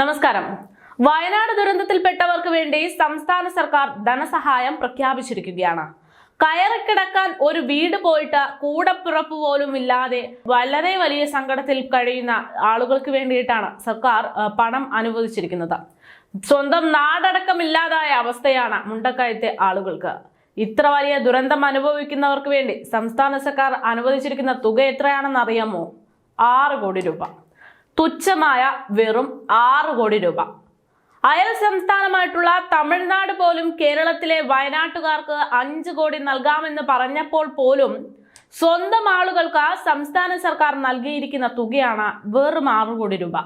നമസ്കാരം. വയനാട് ദുരന്തത്തിൽപ്പെട്ടവർക്ക് വേണ്ടി സംസ്ഥാന സർക്കാർ ധനസഹായം പ്രഖ്യാപിച്ചിരിക്കുകയാണ്. കയറിക്കിടക്കാൻ ഒരു വീട് പോയിട്ട് കൂടപ്പിറപ്പ് പോലും ഇല്ലാതെ വളരെ വലിയ സങ്കടത്തിൽ കഴിയുന്ന ആളുകൾക്ക് വേണ്ടിയിട്ടാണ് സർക്കാർ പണം അനുവദിച്ചിരിക്കുന്നത്. സ്വന്തം നാടടക്കമില്ലാതായ അവസ്ഥയാണ് മുണ്ടക്കയത്തെ ആളുകൾക്ക്. ഇത്ര വലിയ ദുരന്തം അനുഭവിക്കുന്നവർക്ക് വേണ്ടി സംസ്ഥാന സർക്കാർ അനുവദിച്ചിരിക്കുന്ന തുക എത്രയാണെന്ന് അറിയാമോ? ആറ് കോടി രൂപ. തുച്ഛമായ വെറും ആറ് കോടി രൂപ. അയൽ സംസ്ഥാനമായിട്ടുള്ള തമിഴ്നാട് പോലും കേരളത്തിലെ വയനാട്ടുകാർക്ക് അഞ്ച് കോടി നൽകാമെന്ന് പറഞ്ഞപ്പോൾ പോലും സ്വന്തം ആളുകൾക്ക് സംസ്ഥാന സർക്കാർ നൽകിയിരിക്കുന്ന തുകയാണ് വെറും ആറ് കോടി രൂപ.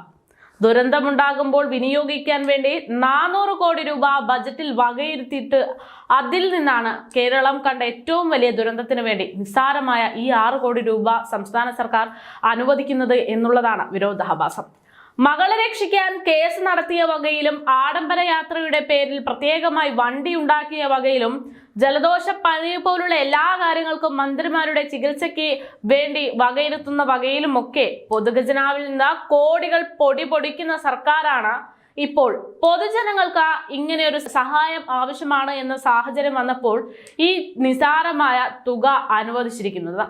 ദുരന്തമുണ്ടാകുമ്പോൾ വിനിയോഗിക്കാൻ വേണ്ടി നാനൂറ് കോടി രൂപ ബജറ്റിൽ വകയിരുത്തിയിട്ട് അതിൽ നിന്നാണ് കേരളം കണ്ട ഏറ്റവും വലിയ ദുരന്തത്തിന് വേണ്ടി നിസ്സാരമായ ഈ ആറ് കോടി രൂപ സംസ്ഥാന സർക്കാർ അനുവദിക്കുന്നത് എന്നുള്ളതാണ് വിരോധാഭാസം. മകളെ രക്ഷിക്കാൻ കേസ് നടത്തിയ വകയിലും ആഡംബര യാത്രയുടെ പേരിൽ പ്രത്യേകമായി വണ്ടി ഉണ്ടാക്കിയ വകയിലും ജലദോഷ പനി പോലുള്ള എല്ലാ കാര്യങ്ങൾക്കും മന്ത്രിമാരുടെ ചികിത്സയ്ക്ക് വേണ്ടി വകയിരുത്തുന്ന വകയിലുമൊക്കെ പൊതുഖജനാവിൽ നിന്ന് കോടികൾ പൊടി പൊടിക്കുന്ന സർക്കാരാണ് ഇപ്പോൾ പൊതുജനങ്ങൾക്ക് ഇങ്ങനെ ഒരു സഹായം ആവശ്യമാണ് എന്ന സാഹചര്യം വന്നപ്പോൾ ഈ നിസാരമായ തുക അനുവദിച്ചിരിക്കുന്നത്.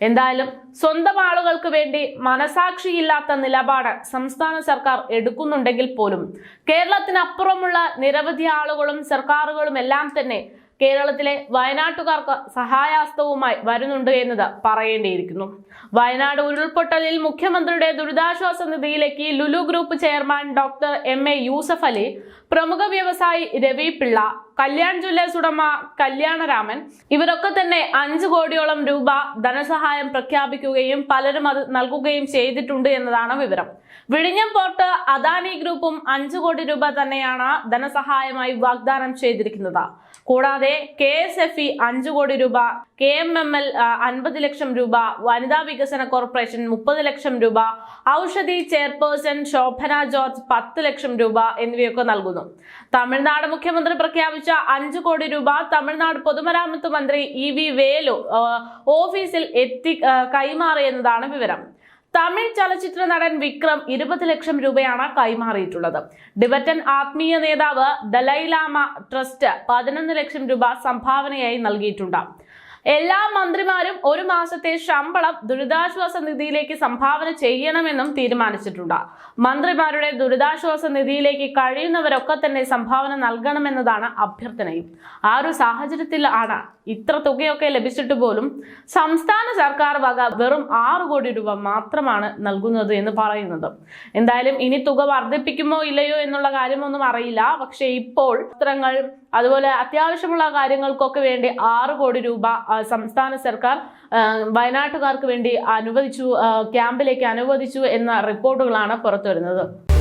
എന്തായാലും സ്വന്തം ആളുകൾക്ക് വേണ്ടി മനസാക്ഷിയില്ലാത്ത നിലപാട് സംസ്ഥാന സർക്കാർ എടുക്കുന്നുണ്ടെങ്കിൽ പോലും കേരളത്തിനപ്പുറമുള്ള നിരവധി ആളുകളും സർക്കാരുകളും എല്ലാം തന്നെ കേരളത്തിലെ വയനാട്ടുകാർക്ക് സഹായാസ്തവുമായി വരുന്നുണ്ട് എന്നത് പറയേണ്ടിയിരിക്കുന്നു. വയനാട് ഉരുൾപൊട്ടലിൽ മുഖ്യമന്ത്രിയുടെ ദുരിതാശ്വാസ നിധിയിലേക്ക് Lulu group chairman doctor M A Yusuff Ali പ്രമുഖ വ്യവസായി രവി പിള്ള കല്യാൺ ജ്വല്ലേഴ്സ് ഉടമ കല്യാണരാമൻ. ഇവരൊക്കെ തന്നെ അഞ്ചു കോടിയോളം രൂപ ധനസഹായം പ്രഖ്യാപിക്കുകയും പലരും അത് നൽകുകയും ചെയ്തിട്ടുണ്ട് എന്നതാണ് വിവരം. വിഴിഞ്ഞം പോർട്ട് അദാനി ഗ്രൂപ്പും അഞ്ചു കോടി രൂപ തന്നെയാണ് ധനസഹായമായി വാഗ്ദാനം ചെയ്തിരിക്കുന്നത്. കൂടാതെ കെ എസ് എഫ് ഇ അഞ്ചു കോടി രൂപ കെ എം എം എൽ അൻപത് ലക്ഷം രൂപ വനിതാ വികസന കോർപ്പറേഷൻ മുപ്പത് ലക്ഷം രൂപ ഔഷധി ചെയർപേഴ്സൺ ശോഭന ജോർജ് പത്ത് ലക്ഷം രൂപ എന്നിവയൊക്കെ നൽകുന്നു. തമിഴ്നാട് മുഖ്യമന്ത്രി പ്രഖ്യാപിച്ച അഞ്ചു കോടി രൂപ തമിഴ്നാട് പൊതുമരാമത്ത് മന്ത്രി ഇ വി വേലു ഓഫീസിൽ എത്തി കൈമാറിയെന്നതാണ് വിവരം. തമിഴ് ചലച്ചിത്ര നടൻ വിക്രം ഇരുപത് ലക്ഷം രൂപയാണ് കൈമാറിയിട്ടുള്ളത്. ടിബറ്റൻ ആത്മീയ നേതാവ് ദലൈലാമ ട്രസ്റ്റ് പതിനൊന്ന് ലക്ഷം രൂപ സംഭാവനയായി നൽകിയിട്ടുണ്ട്. എല്ലാ മന്ത്രിമാരും ഒരു മാസത്തെ ശമ്പളം ദുരിതാശ്വാസ നിധിയിലേക്ക് സംഭാവന ചെയ്യണമെന്നും തീരുമാനിച്ചിട്ടുണ്ട്. മന്ത്രിമാരുടെ ദുരിതാശ്വാസ നിധിയിലേക്ക് കഴിയുന്നവരൊക്കെ തന്നെ സംഭാവന നൽകണമെന്നതാണ് അഭ്യർത്ഥനയും. ആ ഒരു സാഹചര്യത്തിൽ ആണ് ഇത്ര തുകയൊക്കെ ലഭിച്ചിട്ട് പോലും സംസ്ഥാന സർക്കാർ വക വെറും ആറ് കോടി രൂപ മാത്രമാണ് നൽകുന്നത് എന്ന് പറയുന്നത്. എന്തായാലും ഇനി തുക വർദ്ധിപ്പിക്കുമോ ഇല്ലയോ എന്നുള്ള കാര്യമൊന്നും അറിയില്ല. പക്ഷേ ഇപ്പോൾ വസ്ത്രങ്ങൾ അതുപോലെ അത്യാവശ്യമുള്ള കാര്യങ്ങൾക്കൊക്കെ വേണ്ടി ആറ് കോടി രൂപ സംസ്ഥാന സർക്കാർ വയനാട്ടുകാർക്ക് വേണ്ടി അനുവദിച്ചു ക്യാമ്പിലേക്ക് അനുവദിച്ചു എന്ന റിപ്പോർട്ടുകളാണ് പുറത്തുവരുന്നത്.